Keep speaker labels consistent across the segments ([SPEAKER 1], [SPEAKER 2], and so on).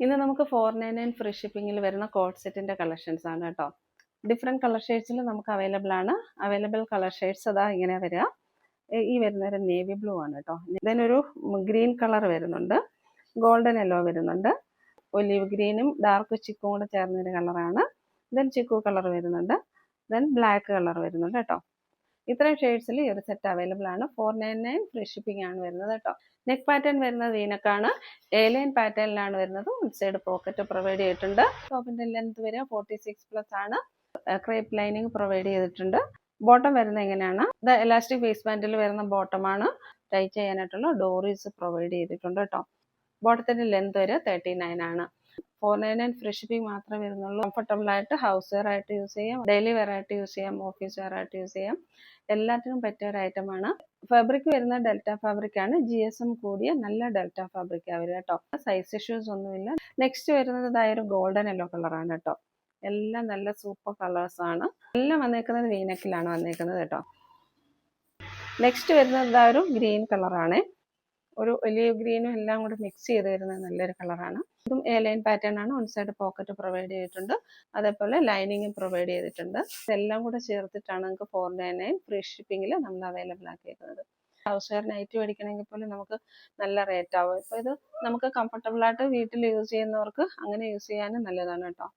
[SPEAKER 1] ഇന്ന് നമുക്ക് four nine nine free ഷിപ്പിംഗിൽ വരുന്ന കോഡ് സെറ്റിന്റെ കളക്ഷൻസ് ആണ് കേട്ടോ. ഡിഫറെന്റ് കളർ ഷെയ്ഡ്സിൽ നമുക്ക് അവൈലബിൾ ആണ്. അവൈലബിൾ കളർ ഷെയ്ഡ്സ് അതാ ഇങ്ങനെ വരിക. ഈ വരുന്ന ഒരു നേവി ബ്ലൂ ആണ് കേട്ടോ. ഇതിനൊരു ഗ്രീൻ കളർ വരുന്നുണ്ട്. ഗോൾഡൻ യെല്ലോ വരുന്നുണ്ട്. ഒലിവ് ഗ്രീനും ഡാർക്ക് ചിക്കും കൂടെ ചേർന്നൊരു കളറാണ് ദെൻ ചിക്കു കളർ വരുന്നുണ്ട്. ദെൻ ബ്ലാക്ക് കളർ വരുന്നുണ്ട് കേട്ടോ. ഇത്രയും ഷെയ്ഡ്സിൽ ഈ ഒരു സെറ്റ് അവൈലബിൾ ആണ്. Four nine nine free shipping ആണ് വരുന്നത് കേട്ടോ. നെക്ക് പാറ്റേൺ വരുന്നത് വീനക്കാണ് എ ലൈൻ പാറ്റേണിലാണ് വരുന്നത്. സൈഡ് പോക്കറ്റ് പ്രൊവൈഡ് ചെയ്തിട്ടുണ്ട്. ടോപ്പിന്റെ ലെങ്ത് വരെ ഫോർട്ടി സിക്സ് പ്ലസ് ആണ് ക്രേപ്പ് ലൈനിങ് പ്രൊവൈഡ് ചെയ്തിട്ടുണ്ട്. ബോട്ടം വരുന്നത് എങ്ങനെയാണ്? ഇത് എലാസ്റ്റിക് ബേസ് ബാൻഡിൽ വരുന്ന ബോട്ടമാണ് ടൈ ചെയ്യാനായിട്ടുള്ള ഡോറീസ് പ്രൊവൈഡ് ചെയ്തിട്ടുണ്ട് കേട്ടോ. ബോട്ടത്തിന്റെ ലെങ്ത് വരെ തേർട്ടി നയൻ ആണ്. Four nine nine free shipping മാത്രമേ വരുന്നുള്ളൂ. കംഫർട്ടബിൾ ആയിട്ട് ഹൗസ് വെയർ ആയിട്ട് യൂസ് ചെയ്യാം. ഡെയിലി വെയർ ആയിട്ട് യൂസ് ചെയ്യാം. ഓഫീസ് വെയർ ആയിട്ട് യൂസ് ചെയ്യാം. എല്ലാത്തിനും പറ്റിയ ഒരു ആണ്. ഫാബ്രിക് വരുന്ന ഡെൽറ്റ ഫാബ്രിക് ആണ്. ജി എസ് എം കൂടിയ നല്ല ഡെൽറ്റ ഫാബ്രിക് വരിക കേട്ടോ സൈസ് ഇഷ്യൂസ് ഒന്നുമില്ല. നെക്സ്റ്റ് വരുന്നത് ഇതായ ഒരു ഗോൾഡൻ യെല്ലോ കളറാണ് കേട്ടോ എല്ലാം നല്ല സൂപ്പർ കളേഴ്സ് ആണ്. എല്ലാം വന്നേക്കുന്നത് വീനക്കിലാണ് വന്നേക്കുന്നത് കേട്ടോ നെക്സ്റ്റ് വരുന്നത് ഒരു ഗ്രീൻ കളറാണ് ഒരു ഒലിവ് ഗ്രീനും എല്ലാം കൂടി മിക്സ് ചെയ്ത് വരുന്ന നല്ലൊരു കളറാണ് ഇതും എ ലൈൻ പാറ്റേൺ ആണ്. വൺ സൈഡ് പോക്കറ്റ് പ്രൊവൈഡ് ചെയ്തിട്ടുണ്ട്. അതേപോലെ ലൈനിങ്ങും പ്രൊവൈഡ് ചെയ്തിട്ടുണ്ട്. ഇതെല്ലാം കൂടെ ചേർത്തിട്ടാണ് നമുക്ക് ഫോർ നയൻ നയൻ ഫ്രീ ഷിപ്പിംഗിൽ നമ്മൾ അവൈലബിൾ ആക്കിയിരിക്കുന്നത്. ഹൗസ് വെയർ നൈറ്റ് മേടിക്കണമെങ്കിൽ പോലും നമുക്ക് നല്ല റേറ്റ് ആവും. ഇപ്പോൾ ഇത് നമുക്ക് കംഫർട്ടബിൾ ആയിട്ട് വീട്ടിൽ യൂസ് ചെയ്യുന്നവർക്ക് അങ്ങനെ യൂസ് ചെയ്യാനും നല്ലതാണ് കേട്ടോ.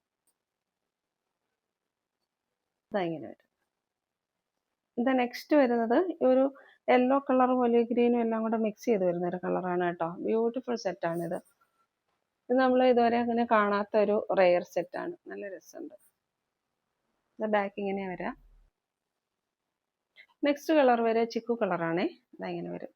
[SPEAKER 1] ഇതാ ഇങ്ങനെ വരും. ഇത് നെക്സ്റ്റ് വരുന്നത് ഒരു യെല്ലോ കളറും ഒലിവ് ഗ്രീനും എല്ലാം കൂടെ മിക്സ് ചെയ്ത് വരുന്ന ഒരു കളറാണ് കേട്ടോ. ബ്യൂട്ടിഫുൾ സെറ്റാണിത് ഇത്. നമ്മൾ ഇതുവരെ അങ്ങനെ കാണാത്ത ഒരു റെയർ സെറ്റാണ് നല്ല രസമുണ്ട്. ഇത് ബാക്ക് ഇങ്ങനെ വരാം. നെക്സ്റ്റ് കളർ വരെ ചിക്കു കളറാണേ ഇങ്ങനെ വരും.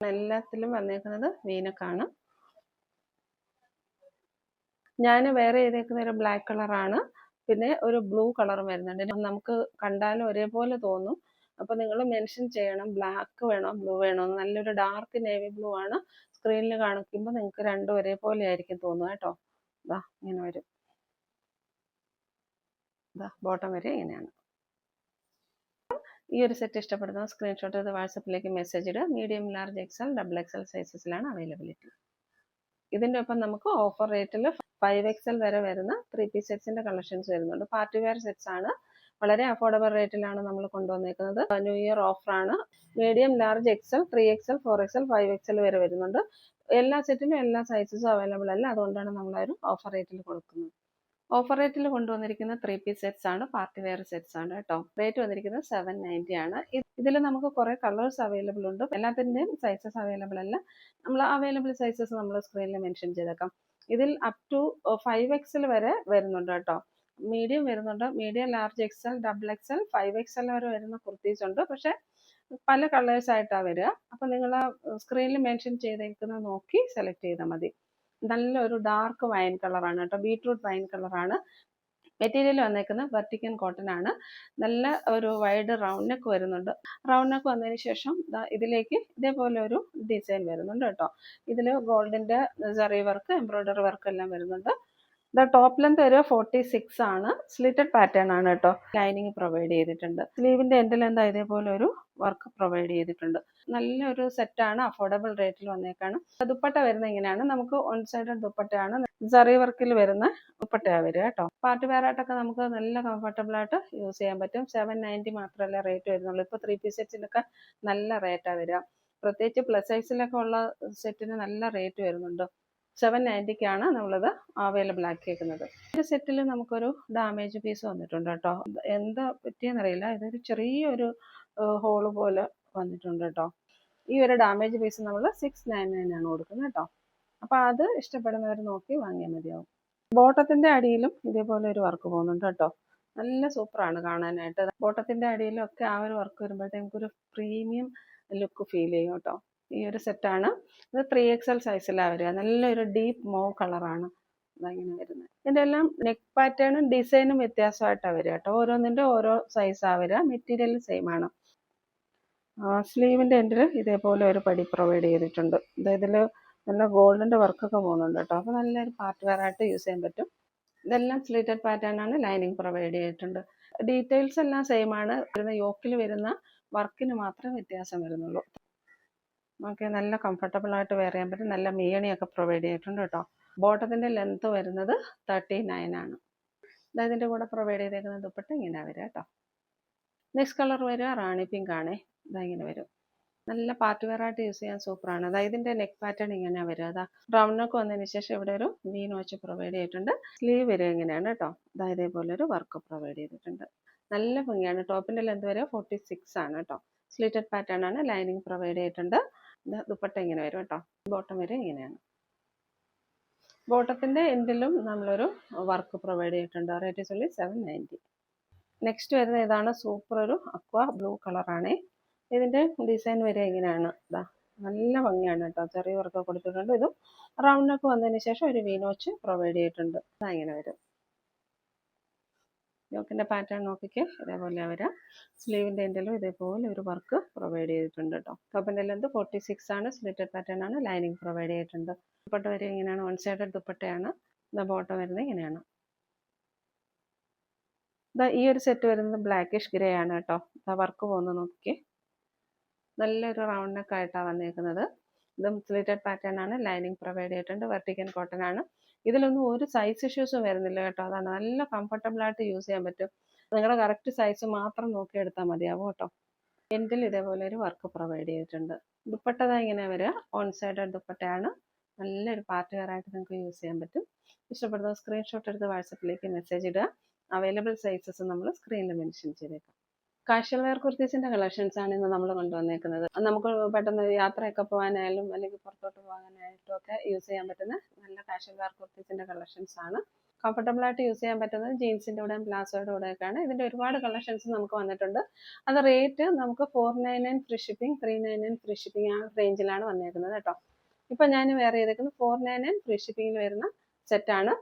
[SPEAKER 1] എല്ലാത്തിലും വന്നേക്കുന്നത് വീനക്കാണ് ഞാൻ വേറെ ചെയ്തേക്കുന്ന ഒരു ബ്ലാക്ക് കളറാണ് പിന്നെ ഒരു ബ്ലൂ കളറും വരുന്നുണ്ട്. നമുക്ക് കണ്ടാലും ഒരേപോലെ തോന്നും. അപ്പൊ നിങ്ങൾ മെൻഷൻ ചെയ്യണം. ബ്ലാക്ക് വേണോ ബ്ലൂ വേണോ. നല്ലൊരു ഡാർക്ക് നേവി ബ്ലൂ ആണ്. സ്ക്രീനിൽ കാണിക്കുമ്പോൾ നിങ്ങൾക്ക് രണ്ടും ഒരേപോലെ ആയിരിക്കും തോന്നുക കേട്ടോ. ഇതാ ഇങ്ങനെ വരും. ഇതാ ബോട്ടം വരെ ഇങ്ങനെയാണ്. ഈ ഒരു സെറ്റ് ഇഷ്ടപ്പെടുന്ന സ്ക്രീൻഷോട്ട് ഇത് വാട്സപ്പിലേക്ക് മെസ്സേജ് ഇടുക. Medium large XL double XL സൈസസിലാണ് availability ഇതിന്റെ ഒപ്പം നമുക്ക് ഓഫർ റേറ്റിൽ ഫൈവ് എക്സൽ വരെ വരുന്ന ത്രീ പീസ് സെറ്റ്സിന്റെ കളക്ഷൻസ് വരുന്നുണ്ട്. പാർട്ടി വെയർ സെറ്റ്സ് ആണ്. വളരെ അഫോർഡബിൾ റേറ്റിലാണ് നമ്മൾ കൊണ്ടുവന്നേക്കുന്നത്. ന്യൂ ഇയർ ഓഫറാണ് medium large XL three XL four XL five XL വരെ വരുന്നുണ്ട്. എല്ലാ സെറ്റിലും എല്ലാ സൈസസും അവൈലബിൾ അല്ല. അതുകൊണ്ടാണ് നമ്മൾ ഒരു ഓഫർ റേറ്റിൽ കൊടുക്കുന്നത്. ഓഫർ റേറ്റിൽ കൊണ്ടുവന്നിരിക്കുന്ന ത്രീ പീസ് സെറ്റ്സ് ആണ് പാർട്ടി വെയർ സെറ്റ്സ് ആണ് കേട്ടോ. റേറ്റ് വന്നിരിക്കുന്നത് സെവൻ നയന്റി ആണ്. ഇതിൽ നമുക്ക് കുറെ കളേഴ്സ് അവൈലബിൾ ഉണ്ട്. എല്ലാത്തിന്റെയും സൈസസ് അവൈലബിൾ അല്ല. നമ്മൾ അവൈലബിൾ സൈസസ് നമ്മൾ സ്ക്രീനിൽ മെൻഷൻ ചെയ്തേക്കാം. ഇതിൽ അപ് ടു ഫൈവ് എക്സിൽ വരെ വരുന്നുണ്ട് കേട്ടോ. മീഡിയം വരുന്നുണ്ട്. Medium large XL double XL five XL വരെ വരുന്ന കുർത്തീസ് ഉണ്ട്. പക്ഷെ പല കളേഴ്സ് ആയിട്ടാണ് വരിക. അപ്പോൾ നിങ്ങൾ സ്ക്രീനിൽ മെൻഷൻ ചെയ്തേക്കുന്നത് നോക്കി സെലക്ട് ചെയ്താൽ മതി. നല്ലൊരു ഡാർക്ക് വൈൻ കളറാണ് കേട്ടോ. ബീട്രൂട്ട് വൈൻ കളറാണ് മെറ്റീരിയൽ വന്നേക്കുന്നത് വെർട്ടിക്കൻ കോട്ടൺ ആണ്. നല്ല ഒരു വൈഡ് റൗണ്ട് നെക്ക് വരുന്നുണ്ട്. റൗണ്ട് നെക്ക് വന്നതിന് ശേഷം ഇതിലേക്ക് ഇതേപോലെ ഒരു ഡിസൈൻ വരുന്നുണ്ട് കേട്ടോ. ഇതിൽ ഗോൾഡിന്റെ ജറി വർക്ക് എംബ്രോയിഡറി വർക്ക് എല്ലാം വരുന്നുണ്ട്. ദ ടോപ്പ് ലെന്ത് ഒരു ഫോർട്ടി സിക്സ് ആണ്. സ്ലിറ്റഡ് പാറ്റേൺ ആണ് കേട്ടോ. ലൈനിങ് പ്രൊവൈഡ് ചെയ്തിട്ടുണ്ട്. സ്ലീവിന്റെ എൻഡ് ലെന്ത് ഇതേപോലെ ഒരു വർക്ക് പ്രൊവൈഡ് ചെയ്തിട്ടുണ്ട്. നല്ലൊരു സെറ്റാണ് അഫോർഡബിൾ റേറ്റിൽ വന്നേക്കാണ്. ദുപ്പട്ട വരുന്ന ഇങ്ങനെയാണ്. നമുക്ക് വൺ സൈഡ് ദുപ്പട്ടയാണ്. സറി വർക്കിൽ വരുന്ന ദുപ്പട്ടയാണ് വരിക കേട്ടോ. പാർട്ടി വെയർ ആയിട്ടൊക്കെ നമുക്ക് നല്ല കംഫർട്ടബിൾ ആയിട്ട് യൂസ് ചെയ്യാൻ പറ്റും. സെവൻ നയന്റി മാത്രമല്ല റേറ്റ് വരുന്നുള്ളൂ. ഇപ്പോൾ ത്രീ പീസ് സെറ്റിനൊക്കെ നല്ല റേറ്റാണ് വരിക. പ്രത്യേകിച്ച് പ്ലസ് സൈസിലൊക്കെ ഉള്ള സെറ്റിന് നല്ല റേറ്റ് വരുന്നുണ്ട്. സെവൻ നയന്റിക്കാണ് നമ്മളത് അവൈലബിൾ ആക്കിയേക്കുന്നത് ഒരു സെറ്റിൽ നമുക്കൊരു ഡാമേജ് പീസ് വന്നിട്ടുണ്ട് കേട്ടോ. എന്താ പറ്റിയെന്നറിയില്ല. ഇതൊരു ചെറിയൊരു ഹോൾ പോലെ വന്നിട്ടുണ്ട് കേട്ടോ. ഈ ഒരു ഡാമേജ് പീസ് നമ്മൾ സിക്സ് നയൻ നയൻ ആണ് കൊടുക്കുന്നത് കേട്ടോ. അപ്പോൾ അത് ഇഷ്ടപ്പെടുന്നവർ നോക്കി വാങ്ങിയാൽ മതിയാവും. ബോട്ടത്തിന്റെ അടിയിലും ഇതേപോലെ ഒരു വർക്ക് പോകുന്നുണ്ട് കേട്ടോ. നല്ല സൂപ്പറാണ് കാണാനായിട്ട്. ബോട്ടത്തിന്റെ അടിയിലൊക്കെ ആ ഒരു വർക്ക് വരുമ്പോഴത്തേക്കൊരു പ്രീമിയം ലുക്ക് ഫീൽ ചെയ്യും കേട്ടോ. ഈ ഒരു സെറ്റാണ് ഇത് ത്രീ എക്സൽ സൈസിലാണ് വരിക. നല്ലൊരു ഡീപ്പ് മോ കളറാണ് ഇങ്ങനെ വരുന്നത്. ഇതിന്റെ എല്ലാം നെക്ക് പാറ്റേണും ഡിസൈനും വ്യത്യാസമായിട്ടാണ് വരിക കേട്ടോ. ഓരോന്നിന്റെ ഓരോ സൈസാണ് വരിക. മെറ്റീരിയൽ സെയിം ആണ്. സ്ലീവിന്റെ എൻഡിൽ ഇതേപോലെ ഒരു പടി പ്രൊവൈഡ് ചെയ്തിട്ടുണ്ട്. ഇതിൽ നല്ല ഗോൾഡിന്റെ വർക്കൊക്കെ പോകുന്നുണ്ട് കേട്ടോ. അപ്പോൾ നല്ലൊരു പാർട്ട് വെയർ ആയിട്ട് യൂസ് ചെയ്യാൻ പറ്റും. ഇതെല്ലാം സ്ലീറ്റഡ് പാറ്റേൺ ആണ്. ലൈനിങ് പ്രൊവൈഡ് ചെയ്തിട്ടുണ്ട്. ഡീറ്റെയിൽസ് എല്ലാം സെയിം ആണ്. വരുന്ന യോക്കിൽ വരുന്ന വർക്കിന് മാത്രമേ വ്യത്യാസം വരുന്നുള്ളൂ. ഓക്കെ നല്ല കംഫർട്ടബിൾ ആയിട്ട് വെയർ ചെയ്യാൻ പറ്റും. നല്ല മീണിയൊക്കെ പ്രൊവൈഡ് ചെയ്തിട്ടുണ്ട് കേട്ടോ. ബോട്ടത്തിന്റെ ലെങ്ത് വരുന്നത് തേർട്ടി ആണ്. ഇതിന്റെ കൂടെ പ്രൊവൈഡ് ചെയ്തേക്കുന്ന ദുപ്പട്ട ഇങ്ങനെ വരിക കേട്ടോ. നെക്സ്റ്റ് കളർ വരിക റാണി പിങ്ക് ആണേ. ഇങ്ങനെ വരും. നല്ല പാർട്ടി വെയർ ആയിട്ട് യൂസ് ചെയ്യാൻ സൂപ്പറാണ് അതായത് ഇതിന്റെ നെക്ക് പാറ്റേൺ ഇങ്ങനെ വരിക. അതാ റൗണ്ട് നെക്ക് വന്നതിന് ശേഷം ഇവിടെ ഒരു വീൻ വെച്ച് പ്രൊവൈഡ് ചെയ്തിട്ടുണ്ട്. സ്ലീവ് വരിക ഇങ്ങനെയാണ് കേട്ടോ. അതായത് ഇതേപോലെ ഒരു വർക്ക് പ്രൊവൈഡ് ചെയ്തിട്ടുണ്ട്. നല്ല ഭംഗിയാണ്. ടോപ്പിന്റെ ലെന്ത് വരെ ഫോർട്ടി സിക്സ് ആണ് കേട്ടോ. സ്ലിറ്റഡ് പാറ്റേൺ ആണ്. ലൈനിങ് പ്രൊവൈഡ് ചെയ്തിട്ടുണ്ട്. ദുപ്പട്ട ഇങ്ങനെ വരും കേട്ടോ. ബോട്ടം വരെ ഇങ്ങനെയാണ്. ബോട്ടത്തിന്റെ എൻഡിലും നമ്മളൊരു വർക്ക് പ്രൊവൈഡ് ചെയ്തിട്ടുണ്ട്. റേറ്റ് ചൊല്ലി സെവൻ നയന്റി നെക്സ്റ്റ് വരുന്ന ഇതാണ് സൂപ്പർ ഒരു അക്വ ബ്ലൂ കളറാണ് ഇതിന്റെ ഡിസൈൻ വരെ ഇങ്ങനെയാണ്. ഇതാ നല്ല ഭംഗിയാണ് കേട്ടോ. ചെറിയ വർക്ക് കൊടുത്തിട്ടുണ്ട്. ഇതും റൗണ്ട് നെക്ക് വന്നതിന് ശേഷം ഒരു വീനോച്ച് പ്രൊവൈഡ് ചെയ്തിട്ടുണ്ട്. ഇതാ ഇങ്ങനെ വരും. യോക്കിന്റെ പാറ്റേൺ നോക്കിക്ക്. ഇതേപോലെ വരാം സ്ലീവിന്റെ എന്റെലും ഇതേപോലെ ഒരു വർക്ക് പ്രൊവൈഡ് ചെയ്തിട്ടുണ്ട് കേട്ടോ ടോപ്പിന്റെ ലെന്ത് ഫോർട്ടി സിക്സ് ആണ്. സ്ലിറ്റഡ് പാറ്റേൺ ആണ്. ലൈനിങ് പ്രൊവൈഡ് ചെയ്തിട്ടുണ്ട്. ദുപ്പട്ട വരെ ഇങ്ങനെയാണ് വൺ സൈഡഡ് ദുപ്പട്ടയാണ്. ബോട്ടം വരുന്നത് ഇങ്ങനെയാണ്. ഈ ഒരു സെറ്റ് വരുന്നത് ബ്ലാക്കിഷ് ഗ്രേ ആണ് കേട്ടോ വർക്ക് പോകുന്നത് നോക്കിക്കേ. നല്ലൊരു റൗണ്ട് നെക്കായിട്ടാണ് വന്നേക്കുന്നത്. ഇതും സ്ലിറ്റഡ് പാറ്റേൺ ആണ്. ലൈനിങ് പ്രൊവൈഡ് ചെയ്തിട്ടുണ്ട്. വെർട്ടിക്കൻ കോട്ടൺ ആണ്. ഇതിലൊന്നും ഒരു സൈസ് ഇഷ്യൂസും വരുന്നില്ല കേട്ടോ. അതാണ് നല്ല കംഫർട്ടബിൾ ആയിട്ട് യൂസ് ചെയ്യാൻ പറ്റും. നിങ്ങളുടെ കറക്റ്റ് സൈസ് മാത്രം നോക്കി എടുത്താൽ മതിയാവും കേട്ടോ. എൻഡിൽ ഇതേപോലെ ഒരു വർക്ക് പ്രൊവൈഡ് ചെയ്തിട്ടുണ്ട്. ദുപ്പട്ട ഇങ്ങനെ വരിക. ഓൺ സൈഡ് ദുപ്പട്ടയാണ്. നല്ലൊരു പാർട്ടി വെയർ ആയിട്ട് നിങ്ങൾക്ക് യൂസ് ചെയ്യാൻ പറ്റും. ഇഷ്ടപ്പെടുന്ന സ്ക്രീൻഷോട്ട് എടുത്ത് വാട്സപ്പിലേക്ക് മെസ്സേജ് ഇടുക. അവൈലബിൾ സൈസസ് നമ്മൾ സ്ക്രീനിൽ മെൻഷൻ ചെയ്തേക്കാം. കാഷ്വൽ വെയർ കുർത്തീസിന്റെ കളക്ഷൻസ് ആണ് ഇന്ന് നമ്മൾ കൊണ്ടുവന്നേക്കുന്നത്. നമുക്ക് പെട്ടെന്ന് യാത്രയൊക്കെ പോകാനായാലും അല്ലെങ്കിൽ പുറത്തോട്ട് പോകാനായിട്ടും ഒക്കെ യൂസ് ചെയ്യാൻ പറ്റുന്ന നല്ല കാഷ്വൽ വെയർ കുർത്തീസിന്റെ കളക്ഷൻസ് ആണ് കംഫർട്ടബിൾ ആയിട്ട് യൂസ് ചെയ്യാൻ പറ്റുന്നത് ജീൻസിന്റെ കൂടെയും പ്ലാസോയുടെ കൂടെയൊക്കെയാണ്. ഇതിന്റെ ഒരുപാട് കളക്ഷൻസ് നമുക്ക് വന്നിട്ടുണ്ട്. അത് റേറ്റ് നമുക്ക് four nine nine free shipping three nine nine free shipping ആ റേഞ്ചിലാണ് വന്നേക്കുന്നത് കേട്ടോ. ഇപ്പൊ ഞാൻ വേറെ ചെയ്തേക്കുന്നത് ഫോർ നയൻ നയൻ ഫ്രീ ഷിപ്പിംഗിൽ വരുന്ന സെറ്റാണ്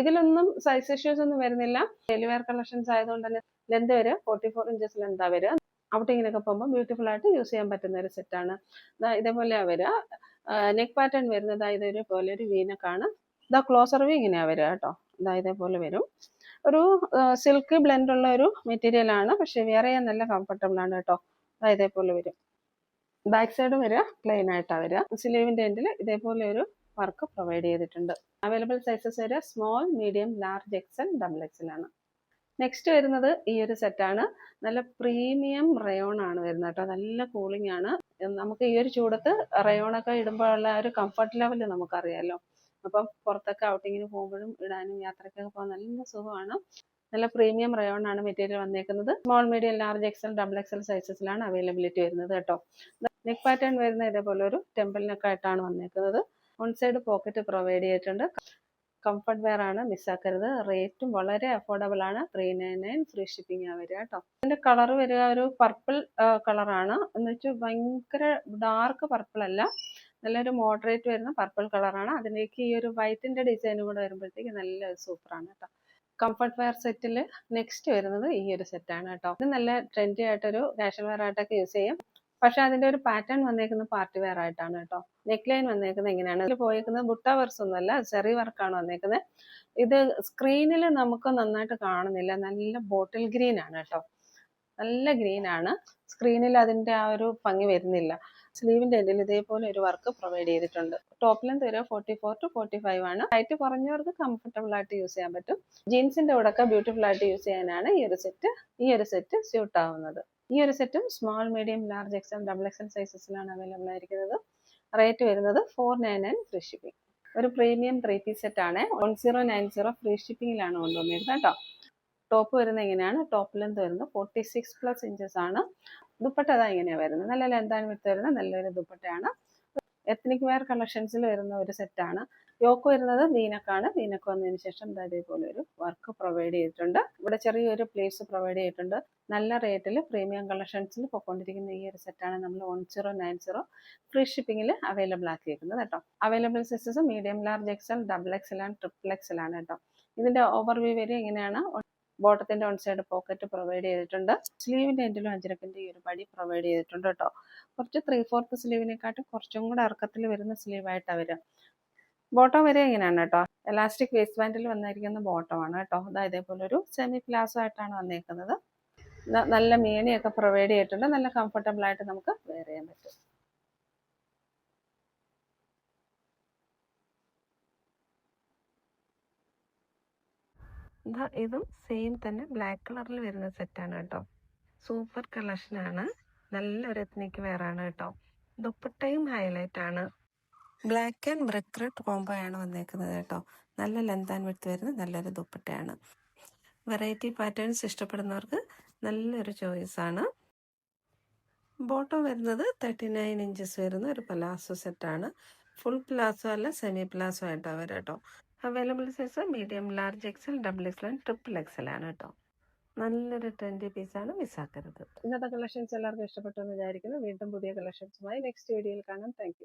[SPEAKER 1] ഇതിലൊന്നും സൈസ് ഇഷ്യൂസ് ഒന്നും വരുന്നില്ല. ഡെലിവർ കളക്ഷൻസ് ആയതുകൊണ്ട് തന്നെ ലെന്ത് വരെ? ഫോർട്ടി ഫോർ ഇഞ്ചസ് ലെന്താ വരിക ഔട്ടിങ്ങിനൊക്കെ പോകുമ്പോൾ ബ്യൂട്ടിഫുൾ ആയിട്ട് യൂസ് ചെയ്യാൻ പറ്റുന്ന ഒരു സെറ്റാണ് ഇതേപോലെ വരിക നെക്ക് പാറ്റേൺ വരുന്നത് ഇതൊരു പോലെ ഒരു വീനക്കാണ്. ഇതാ ക്ലോസർ വി ഇങ്ങനെയാണ് വരിക കേട്ടോ ഇതാ ഇതേപോലെ വരും. ഒരു സിൽക്ക് ബ്ലെൻഡ് ഉള്ള ഒരു മെറ്റീരിയൽ ആണ്. പക്ഷെ വേറെ നല്ല കംഫർട്ടബിൾ ആണ് കേട്ടോ ഇതാ ഇതേപോലെ വരും. ബാക്ക് സൈഡ് വരിക പ്ലെയിൻ ആയിട്ടാണ് വരിക സ്ലീവിന്റെ എൻഡിൽ ഇതേപോലെ ഒരു വർക്ക് പ്രൊവൈഡ് ചെയ്തിട്ടുണ്ട്. അവൈലബിൾ സൈസസ് വരിക small medium large XL double XL ആണ്. നെക്സ്റ്റ് വരുന്നത് ഈ ഒരു സെറ്റാണ് നല്ല പ്രീമിയം റയോൺ ആണ് വരുന്നത് കേട്ടോ. നല്ല കൂളിംഗ് ആണ്. നമുക്ക് ഈ ഒരു ചൂടത്ത് റയോണൊക്കെ ഇടുമ്പോഴുള്ള ഒരു കംഫർട്ട് ലെവൽ നമുക്കറിയാലോ. അപ്പം പുറത്തൊക്കെ ഔട്ടിങ്ങിന് പോകുമ്പോഴും ഇടാനും യാത്രയ്ക്കൊക്കെ പോകാൻ നല്ല സുഖമാണ്. നല്ല പ്രീമിയം റയോൺ ആണ് മെറ്റീരിയൽ വന്നേക്കുന്നത്. Small medium large XL double XL സൈസസിലാണ് availability വരുന്നത് കേട്ടോ. നെക്ക് പാറ്റേൺ വരുന്ന ഇതേപോലെ ഒരു ടെമ്പിൾ നെക്ക് ആയിട്ടാണ് വന്നേക്കുന്നത്. വൺ സൈഡ് പോക്കറ്റ് പ്രൊവൈഡ് ചെയ്തിട്ടുണ്ട്. കംഫർട്ട് വെയർ ആണ് മിസ്സാക്കരുത്. റേറ്റും വളരെ അഫോർഡബിൾ ആണ്. Three nine nine free shipping ആ വരിക കേട്ടോ ഇതിന്റെ കളർ വരിക ഒരു പർപ്പിൾ കളറാണ് എന്ന് വെച്ചാൽ ഭയങ്കര ഡാർക്ക് പർപ്പിൾ അല്ല. നല്ലൊരു മോഡറേറ്റ് വരുന്ന പർപ്പിൾ കളറാണ് അതിലേക്ക് ഈ ഒരു വൈറ്റിന്റെ ഡിസൈനും കൂടെ വരുമ്പോഴത്തേക്ക് നല്ല സൂപ്പറാണ് കേട്ടോ കംഫർട്ട് വെയർ സെറ്റിൽ നെക്സ്റ്റ് വരുന്നത് ഈ ഒരു സെറ്റാണ് കേട്ടോ ഇത് നല്ല ട്രെൻഡി ആയിട്ടൊരു കാഷ്വൽ വെയർ ആയിട്ടൊക്കെ യൂസ് ചെയ്യും. പക്ഷെ അതിന്റെ ഒരു പാറ്റേൺ വന്നേക്കുന്നത് പാർട്ടി വെയർ ആയിട്ടാണ് കേട്ടോ. നെക്ക് ലൈൻ വന്നേക്കുന്നത് എങ്ങനെയാണ് ഇതിൽ പോയേക്കുന്നത് ബുട്ട വർക്ക്സ് ഒന്നുമല്ല ചെറിയ വർക്കാണ് വന്നേക്കുന്നത്. ഇത് സ്ക്രീനിൽ നമുക്ക് നന്നായിട്ട് കാണുന്നില്ല. നല്ല ബോട്ടിൽ ഗ്രീൻ ആണ് കേട്ടോ. നല്ല ഗ്രീൻ ആണ്. സ്ക്രീനിൽ അതിന്റെ ആ ഒരു ഭംഗി വരുന്നില്ല. സ്ലീവിന്റെ എൻഡിൽ ഇതേപോലെ ഒരു വർക്ക് പ്രൊവൈഡ് ചെയ്തിട്ടുണ്ട്. ടോപ്പ് ലെന്ത് വരെ forty four to forty five ആണ്. ഹൈറ്റ് കുറഞ്ഞവർക്ക് കംഫർട്ടബിൾ ആയിട്ട് യൂസ് ചെയ്യാൻ പറ്റും. ജീൻസിന്റെ ഉടക്ക ബ്യൂട്ടിഫുൾ ആയിട്ട് യൂസ് ചെയ്യാനാണ് ഈ ഒരു സെറ്റ് ഈ ഒരു സെറ്റ് സ്യൂട്ട് ആവുന്നത്. ഈ ഒരു സെറ്റും small medium large XL double XL സൈസസിലാണ് available ആയിരിക്കുന്നത്. റേറ്റ് വരുന്നത് four nine nine free shipping ഒരു പ്രീമിയം ത്രീ പീസ് സെറ്റ് ആണ്. One zero nine zero free ഷിപ്പിംഗിലാണ് കൊണ്ടുവന്നിരുന്നത് കേട്ടോ. ടോപ്പ് വരുന്നത് എങ്ങനെയാണ്? ടോപ്പ് ലെന്ത് വരുന്നത് ഫോർട്ടി സിക്സ് പ്ലസ് ഇഞ്ചസ് ആണ്. ദുപ്പട്ട അതാ ഇങ്ങനെയാണ് വരുന്നത്. നല്ല ലെന്താണ് വിത്ത് വരുന്നത് നല്ലൊരു ദുപ്പട്ടയാണ്. എത്നിക് വെയർ കളക്ഷൻസിൽ വരുന്ന ഒരു സെറ്റാണ് യോക്ക് വരുന്നത് മീനക്കാണ്. മീനക്ക് വന്നതിന് ശേഷം ഇതേപോലെ ഒരു വർക്ക് പ്രൊവൈഡ് ചെയ്തിട്ടുണ്ട്. ഇവിടെ ചെറിയൊരു പ്ലേസ് പ്രൊവൈഡ് ചെയ്തിട്ടുണ്ട്. നല്ല റേറ്റിൽ പ്രീമിയം കളക്ഷൻസിൽ പോയിക്കൊണ്ടിരിക്കുന്ന ഈ ഒരു സെറ്റാണ് നമ്മൾ one zero nine zero free ഷിപ്പിംഗിൽ available ആക്കിയിരിക്കുന്നത് കേട്ടോ. Available sizes medium large XL double XL and triple XL ആണ് കേട്ടോ. ഇതിന്റെ ഓവർവ്യൂ വരെ എങ്ങനെയാണ് ബോട്ടത്തിന്റെ വൺ സൈഡ് പോക്കറ്റ് പ്രൊവൈഡ് ചെയ്തിട്ടുണ്ട്. സ്ലീവിന്റെ എൻഡിലും അഞ്ചരക്കിന്റെ ഈ ഒരു പടി പ്രൊവൈഡ് ചെയ്തിട്ടുണ്ട് കേട്ടോ. കുറച്ച് ത്രീ ഫോർത്ത് സ്ലീവിനെക്കാട്ടും കുറച്ചും കൂടെ ഇറക്കത്തിൽ വരുന്ന സ്ലീവായിട്ടാണ് വരിക. ബോട്ടം വരെ ഇങ്ങനെയാണ് കേട്ടോ. എലാസ്റ്റിക് വേസ്റ്റ് ബാൻഡിൽ വന്നിരിക്കുന്ന ബോട്ടമാണ് കേട്ടോ. ഇതാ ഇതേപോലെ ഒരു സെമി പ്ലാസോ ആയിട്ടാണ് വന്നേക്കുന്നത്. നല്ല മീനിയൊക്കെ പ്രൊവൈഡ് ചെയ്തിട്ടുണ്ട്. നല്ല കംഫർട്ടബിൾ ആയിട്ട് നമുക്ക് വെയർ ചെയ്യാൻ പറ്റും. ഇതാ സെയിം തന്നെ. ബ്ലാക്ക് കളറിൽ വരുന്ന സെറ്റാണ് കേട്ടോ. സൂപ്പർ കളക്ഷനാണ് നല്ലൊരു എത്നിക്ക് വെയർ ആണ് കേട്ടോ. ദുപ്പട്ടയും ഹൈലൈറ്റ് ആണ്. Black and brick red combo ആണ് വന്നേക്കുന്നത് കേട്ടോ. നല്ല ലെന്ത് ആൻഡ് വിട്ട് വരുന്ന നല്ലൊരു ദുപ്പട്ടയാണ്. വെറൈറ്റി പാറ്റേൺസ് ഇഷ്ടപ്പെടുന്നവർക്ക് നല്ലൊരു ചോയ്സ് ആണ്. ബോട്ടം വരുന്നത് തേർട്ടി നയൻ ഇഞ്ചസ് വരുന്ന ഒരു പലാസോ സെറ്റാണ് ഫുൾ പ്ലാസോ അല്ല സെമി പ്ലാസോ ആയിട്ടാണ് വരും കേട്ടോ available size medium large XL double XL and triple XL ആണ് കേട്ടോ നല്ലൊരു ട്രെൻഡി പീസാണ് മിസ്സാക്കരുത്. ഇന്നത്തെ കളക്ഷൻസ് എല്ലാവർക്കും ഇഷ്ടപ്പെട്ടു എന്ന് വിചാരിക്കുന്നു. വീണ്ടും പുതിയ കളക്ഷൻസുമായി നെക്സ്റ്റ് വീഡിയോയിൽ കാണാം. താങ്ക്